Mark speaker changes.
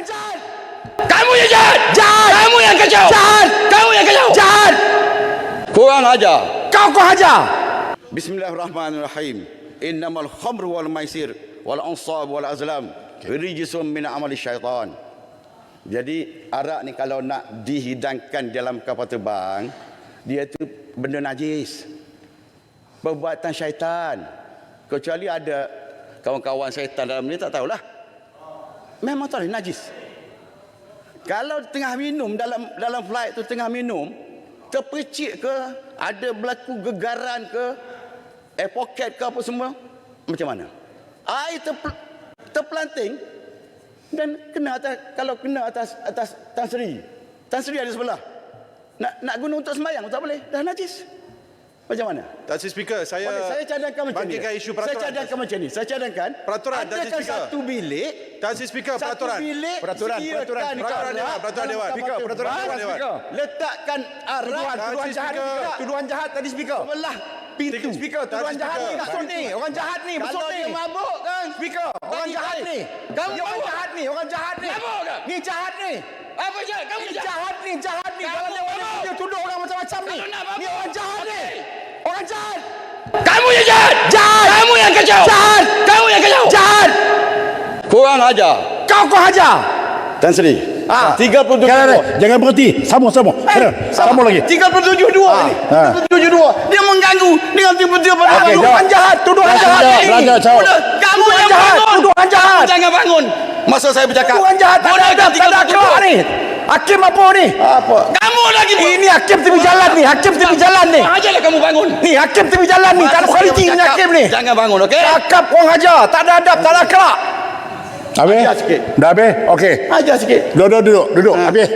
Speaker 1: Orang jahat.
Speaker 2: Kamu yang jahat.
Speaker 1: Jahat.
Speaker 2: Kamu yang kacau.
Speaker 1: Jahat.
Speaker 2: Kamu yang kacau.
Speaker 1: Jahat.
Speaker 2: Kurang ajar.
Speaker 1: Kau kau hajar.
Speaker 3: Bismillahirrahmanirrahim. Innamal khamru wal maisir wal ansab wal azlam rijsun min amali syaitan. Jadi arak ni kalau nak dihidangkan dalam kapal terbang, dia tu benda najis. Perbuatan syaitan. Kecuali ada kawan-kawan syaitan dalam ni tak tahulah. Memang tak najis. Kalau tengah minum dalam dalam flight tu tengah minum, terpercik ke, ada berlaku gegaran ke, air pocket ke apa semua, macam mana? Air terpel, terpelanting dan kena atas kalau kena atas atas Tan Sri. Tan Sri ada sebelah. Nak nak guna untuk sembahyang tak boleh, dah najis. Macam mana?
Speaker 4: Sri Speaker, saya
Speaker 3: Okey, saya cadangkan macam ni.
Speaker 4: isu
Speaker 3: Saya
Speaker 4: peraturan.
Speaker 3: cadangkan macam ni. Saya cadangkan.
Speaker 4: Peraturan,
Speaker 3: Adakah
Speaker 4: Speaker.
Speaker 3: satu bilik
Speaker 4: Sri Speaker,
Speaker 3: satu
Speaker 4: peraturan.
Speaker 3: bilik
Speaker 4: Peraturan, peraturan, peraturan Dewan, peraturan Dewan. Speaker, peraturan. Dewan.
Speaker 3: Letakkan arak
Speaker 1: Tuduhan, tuduhan jahat ni.
Speaker 4: Speaker.
Speaker 1: juga. Tuduhan jahat tadi speaker.
Speaker 3: sebelah pintu.
Speaker 1: Speaker, tuduhan jahat ni.
Speaker 4: Speaker.
Speaker 1: Besut ni. Orang jahat ni.
Speaker 3: Kalau
Speaker 1: ni.
Speaker 3: dia mabuk kan.
Speaker 1: Speaker, orang jahat ni.
Speaker 3: kamu
Speaker 1: orang jahat ni. Orang jahat ni.
Speaker 2: Mabuk ke?
Speaker 1: Ni jahat ni.
Speaker 2: Apa jahat? Kamu
Speaker 1: Ni
Speaker 2: jahat.
Speaker 1: ni, jahat ni. Kalau dia tuduh orang macam-macam ni.
Speaker 2: Kalau.
Speaker 1: Ni orang jahat jahat.
Speaker 2: Kamu yang jahat.
Speaker 1: Jahat.
Speaker 2: Kamu yang kacau.
Speaker 1: Jahat.
Speaker 2: Kamu yang kacau.
Speaker 1: Jahat.
Speaker 3: Kurang ajar.
Speaker 1: Kau kau hajar.
Speaker 3: Tan Sri.
Speaker 1: Ah.
Speaker 3: 37
Speaker 5: Jangan, jangan berhenti. Sambung, sambung. Kena, sambung lagi.
Speaker 3: 37 dua ni.
Speaker 5: Ha.
Speaker 3: 37 dua. Dia mengganggu dengan tiba-tiba pada
Speaker 5: Okey,
Speaker 1: Tuduhan jahat. Tuduhan jahat
Speaker 5: belajar, jawab.
Speaker 3: Kamu yang
Speaker 1: jahat.
Speaker 3: bangun.
Speaker 1: Tuduhan jahat.
Speaker 3: Jangan bangun. Masa saya bercakap.
Speaker 1: Tuduhan jahat. Tak ada
Speaker 3: Bodoh
Speaker 1: adab, tak ada
Speaker 3: 37
Speaker 1: akhlak ni. Hakim apa ni?
Speaker 3: Apa?
Speaker 2: Kamu lagi buat.
Speaker 1: Ini hakim tepi jalan ni. Hakim tepi jalan ni.
Speaker 2: Kurang ajarlah kamu bangun.
Speaker 1: Ni hakim tepi jalan ni. Tak ada kualiti ni hakim ni.
Speaker 3: Jangan bangun, okey?
Speaker 1: Cakap orang hajar. Tak ada adab, tak ada akhlak.
Speaker 5: Habis?
Speaker 3: Ajar sikit.
Speaker 5: Dah habis? Okey.
Speaker 3: Ajar sikit.
Speaker 5: Duduk, duduk, duduk. Habis.